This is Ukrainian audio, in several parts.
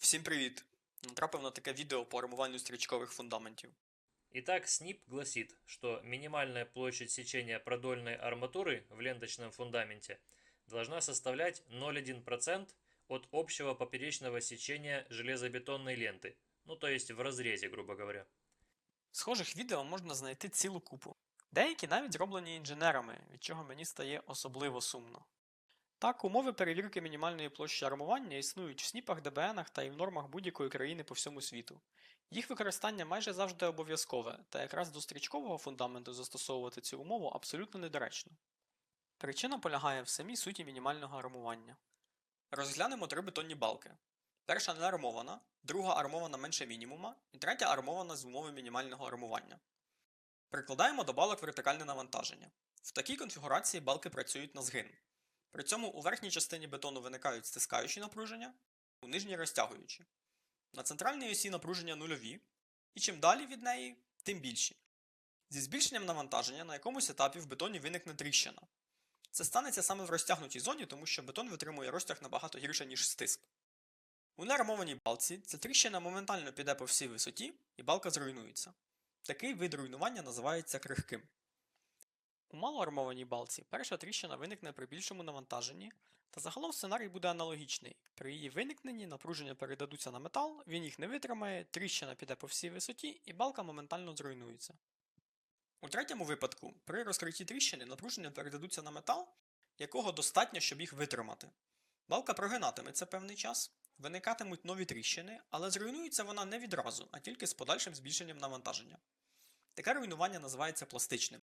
Всім привіт! Натрапив на таке відео по армуванню стрічкових фундаментів. Итак, СНИП гласит, что минимальная площадь сечения продольной арматуры в ленточном фундаменте должна составлять 0,1% от общего поперечного сечения железобетонной ленты, ну то есть в разрезе, грубо говоря. Схожих відео можна знайти цілу купу. Деякі навіть зроблені інженерами, від чого мені стає особливо сумно. Так, умови перевірки мінімальної площі армування існують в сніпах, ДБНах та і в нормах будь-якої країни по всьому світу. Їх використання майже завжди обов'язкове, та якраз до стрічкового фундаменту застосовувати цю умову абсолютно недоречно. Причина полягає в самій суті мінімального армування. Розглянемо три бетонні балки. Перша не армована, друга армована менше мінімума, і третя армована з умови мінімального армування. Прикладаємо до балок вертикальне навантаження. В такій конфігурації балки працюють на згин. При цьому у верхній частині бетону виникають стискаючі напруження, у нижній розтягуючі. На центральній осі напруження нульові, і чим далі від неї, тим більші. Зі збільшенням навантаження на якомусь етапі в бетоні виникне тріщина. Це станеться саме в розтягнутій зоні, тому що бетон витримує розтяг набагато гірше, ніж стиск. У неармованій балці ця тріщина моментально піде по всій висоті, і балка зруйнується. Такий вид руйнування називається крихким. У малоармованій балці перша тріщина виникне при більшому навантаженні, та загалом сценарій буде аналогічний. При її виникненні напруження передадуться на метал, він їх не витримає, тріщина піде по всій висоті, і балка моментально зруйнується. У третьому випадку, при розкритті тріщини напруження передадуться на метал, якого достатньо, щоб їх витримати. Балка прогинатиметься певний час, виникатимуть нові тріщини, але зруйнується вона не відразу, а тільки з подальшим збільшенням навантаження. Таке руйнування називається пластичним.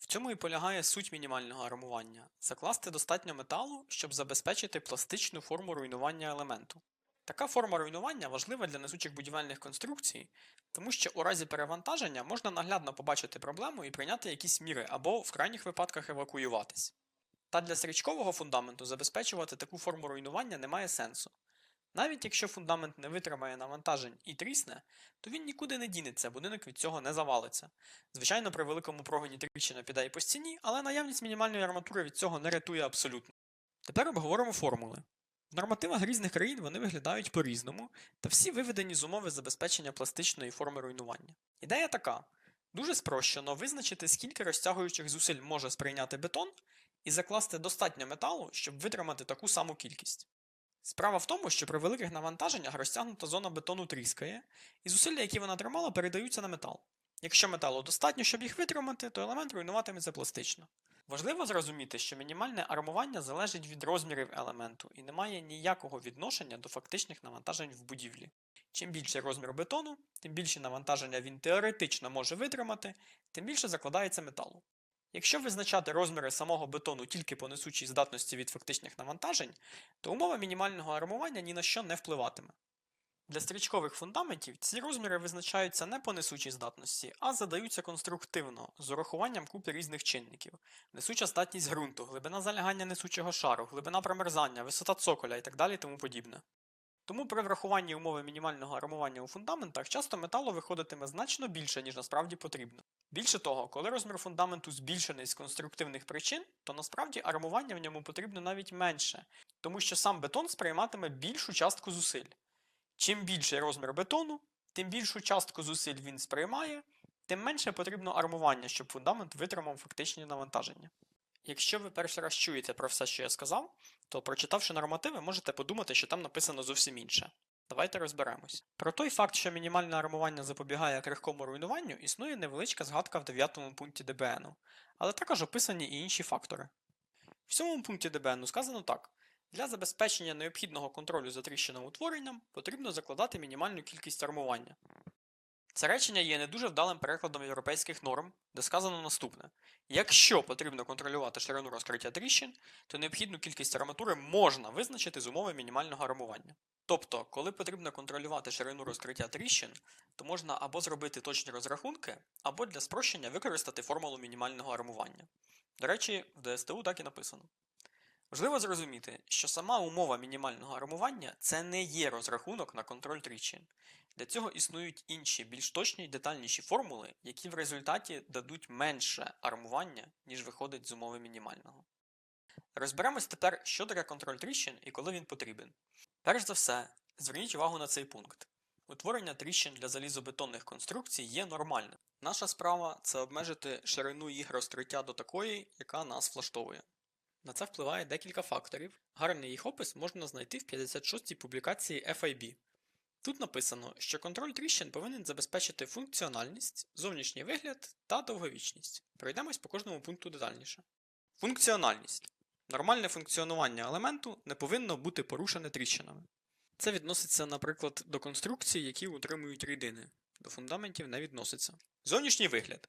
В цьому і полягає суть мінімального армування закласти достатньо металу, щоб забезпечити пластичну форму руйнування елементу. Така форма руйнування важлива для несучих будівельних конструкцій, тому що у разі перевантаження можна наглядно побачити проблему і прийняти якісь міри або в крайніх випадках евакуюватись. Та для стрічкового фундаменту забезпечувати таку форму руйнування немає сенсу. Навіть якщо фундамент не витримає навантажень і трісне, то він нікуди не дінеться, будинок від цього не завалиться. Звичайно, при великому прогоні тріщина піде і по стіні, але наявність мінімальної арматури від цього не рятує абсолютно. Тепер обговоримо формули. В нормативах різних країн вони виглядають по-різному, та всі виведені з умови забезпечення пластичної форми руйнування. Ідея така: дуже спрощено визначити, скільки розтягуючих зусиль може сприйняти бетон, і закласти достатньо металу, щоб витримати таку саму кількість. Справа в тому, що при великих навантаженнях розтягнута зона бетону тріскає, і зусилля, які вона тримала, передаються на метал. Якщо металу достатньо, щоб їх витримати, то елемент руйнуватиметься пластично. Важливо зрозуміти, що мінімальне армування залежить від розмірів елементу і не має ніякого відношення до фактичних навантажень в будівлі. Чим більший розмір бетону, тим більші навантаження він теоретично може витримати, тим більше закладається металу. Якщо визначати розміри самого бетону тільки по несучій здатності від фактичних навантажень, то умова мінімального армування ні на що не впливатиме. Для стрічкових фундаментів ці розміри визначаються не по несучій здатності, а задаються конструктивно, з урахуванням купи різних чинників: несуча здатність ґрунту, глибина залягання несучого шару, глибина промерзання, висота цоколя і так далі тому подібне. Тому при врахуванні умови мінімального армування у фундаментах часто металу виходитиме значно більше, ніж насправді потрібно. Більше того, коли розмір фундаменту збільшений з конструктивних причин, то насправді армування в ньому потрібно навіть менше, тому що сам бетон сприйматиме більшу частку зусиль. Чим більший розмір бетону, тим більшу частку зусиль він сприймає, тим менше потрібно армування, щоб фундамент витримав фактичні навантаження. Якщо ви перший раз чуєте про все, що я сказав, то прочитавши нормативи, можете подумати, що там написано зовсім інше. Давайте розберемось. Про той факт, що мінімальне армування запобігає крихкому руйнуванню, існує невеличка згадка в 9 пункті ДБНу, але також описані і інші фактори. В 7 пункті ДБНу сказано так: для забезпечення необхідного контролю за тріщинним утворенням потрібно закладати мінімальну кількість армування. Це речення є не дуже вдалим перекладом європейських норм, де сказано наступне: якщо потрібно контролювати ширину розкриття тріщин, то необхідну кількість арматури можна визначити з умови мінімального армування. Тобто, коли потрібно контролювати ширину розкриття тріщин, то можна або зробити точні розрахунки, або для спрощення використати формулу мінімального армування. До речі, в ДСТУ так і написано. Важливо зрозуміти, що сама умова мінімального армування це не є розрахунок на контроль тріщин. Для цього існують інші, більш точні й детальніші формули, які в результаті дадуть менше армування, ніж виходить з умови мінімального. Розберемось тепер, що таке контроль тріщин і коли він потрібен. Перш за все, зверніть увагу на цей пункт. Утворення тріщин для залізобетонних конструкцій є нормальним. Наша справа це обмежити ширину їх розтриття до такої, яка нас влаштовує. На це впливає декілька факторів. Гарний їх опис можна знайти в 56-й публікації FIB. Тут написано, що контроль тріщин повинен забезпечити функціональність, зовнішній вигляд та довговічність. Пройдемось по кожному пункту детальніше. Функціональність. Нормальне функціонування елементу не повинно бути порушене тріщинами. Це відноситься, наприклад, до конструкцій, які утримують рідини. До фундаментів не відноситься. Зовнішній вигляд.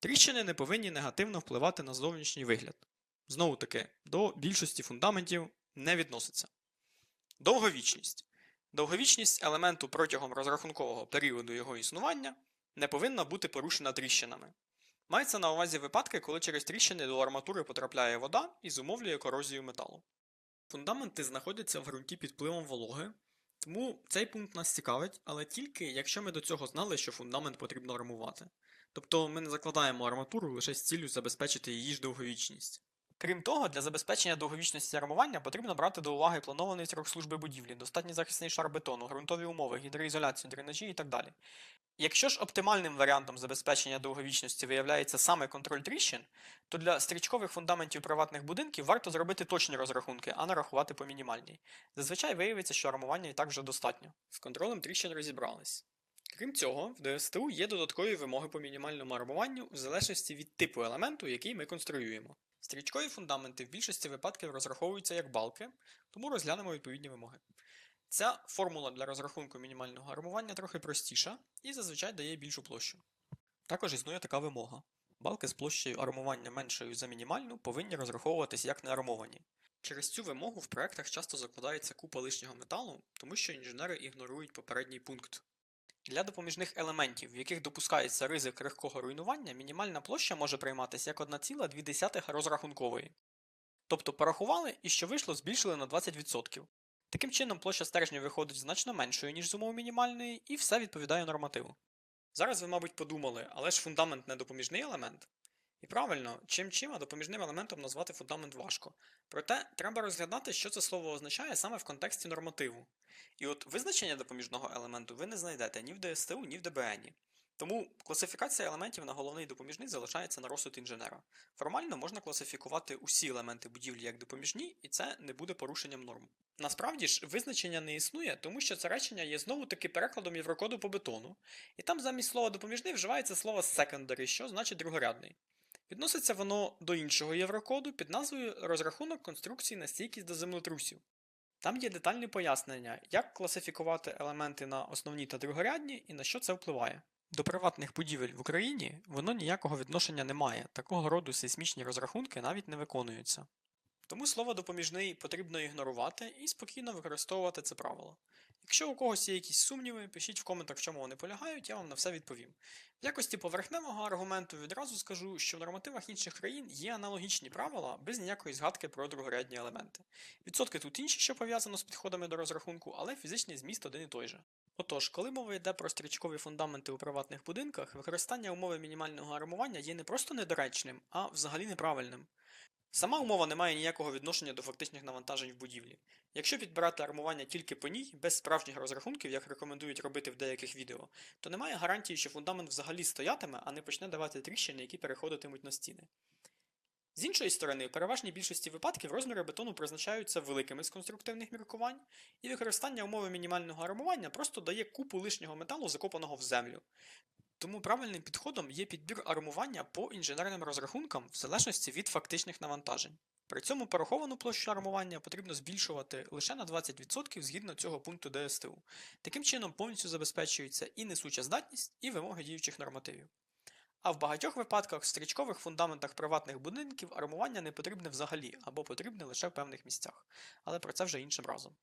Тріщини не повинні негативно впливати на зовнішній вигляд. Знову таки, до більшості фундаментів не відноситься. Довговічність. Довговічність елементу протягом розрахункового періоду його існування не повинна бути порушена тріщинами. Мається на увазі випадки, коли через тріщини до арматури потрапляє вода і зумовлює корозію металу. Фундаменти знаходяться в ґрунті під впливом вологи, тому цей пункт нас цікавить, але тільки якщо ми до цього знали, що фундамент потрібно армувати. Тобто ми не закладаємо арматуру лише з ціллю забезпечити її ж довговічність. Крім того, для забезпечення довговічності армування потрібно брати до уваги планований срок служби будівлі, достатній захисний шар бетону, ґрунтові умови, гідроізоляцію, дренажі і так далі. Якщо ж оптимальним варіантом забезпечення довговічності виявляється саме контроль тріщин, то для стрічкових фундаментів приватних будинків варто зробити точні розрахунки, а не рахувати по мінімальній. Зазвичай виявиться, що армування і так вже достатньо. З контролем тріщин розібрались. Крім цього, в ДСТУ є додаткові вимоги по мінімальному армуванню в залежності від типу елементу, який ми конструюємо. Стрічкові фундаменти в більшості випадків розраховуються як балки, тому розглянемо відповідні вимоги. Ця формула для розрахунку мінімального армування трохи простіша і зазвичай дає більшу площу. Також існує така вимога. Балки з площею армування меншою за мінімальну повинні розраховуватись як неармовані. Через цю вимогу в проектах часто закладається купа лишнього металу, тому що інженери ігнорують попередній пункт. Для допоміжних елементів, в яких допускається ризик крихкого руйнування, мінімальна площа може прийматися як 1,2 розрахункової. Тобто порахували і що вийшло, збільшили на 20%. Таким чином, площа стержня виходить значно меншою, ніж з умов мінімальної, і все відповідає нормативу. Зараз ви, мабуть, подумали, але ж фундамент не допоміжний елемент. І правильно, чим чим, а допоміжним елементом назвати фундамент важко. Проте треба розглядати, що це слово означає саме в контексті нормативу. І от визначення допоміжного елементу ви не знайдете ні в ДСТУ, ні в ДБНі. Тому класифікація елементів на головний допоміжний залишається на розсуд інженера. Формально можна класифікувати усі елементи будівлі як допоміжні, і це не буде порушенням норм. Насправді ж, визначення не існує, тому що це речення є знову таки перекладом єврокоду по бетону, і там замість слова допоміжний вживається слово secondary, що значить другорядний. Відноситься воно до іншого єврокоду під назвою Розрахунок конструкції на стійкість до землетрусів. Там є детальні пояснення, як класифікувати елементи на основні та другорядні і на що це впливає. До приватних будівель в Україні воно ніякого відношення не має, такого роду сейсмічні розрахунки навіть не виконуються. Тому слово допоміжний потрібно ігнорувати і спокійно використовувати це правило. Якщо у когось є якісь сумніви, пишіть в коментах, в чому вони полягають, я вам на все відповім. В якості поверхневого аргументу відразу скажу, що в нормативах інших країн є аналогічні правила без ніякої згадки про другорядні елементи. Відсотки тут інші, що пов'язано з підходами до розрахунку, але фізичний зміст один і той же. Отож, коли мова йде про стрічкові фундаменти у приватних будинках, використання умови мінімального армування є не просто недоречним, а взагалі неправильним. Сама умова не має ніякого відношення до фактичних навантажень в будівлі. Якщо підбирати армування тільки по ній, без справжніх розрахунків, як рекомендують робити в деяких відео, то немає гарантії, що фундамент взагалі стоятиме, а не почне давати тріщини, які переходитимуть на стіни. З іншої сторони, у переважній більшості випадків розміри бетону призначаються великими з конструктивних міркувань, і використання умови мінімального армування просто дає купу лишнього металу, закопаного в землю. Тому правильним підходом є підбір армування по інженерним розрахункам в залежності від фактичних навантажень. При цьому пораховану площу армування потрібно збільшувати лише на 20% згідно цього пункту ДСТУ. Таким чином повністю забезпечується і несуча здатність, і вимоги діючих нормативів. А в багатьох випадках в стрічкових фундаментах приватних будинків армування не потрібне взагалі або потрібне лише в певних місцях. Але про це вже іншим разом.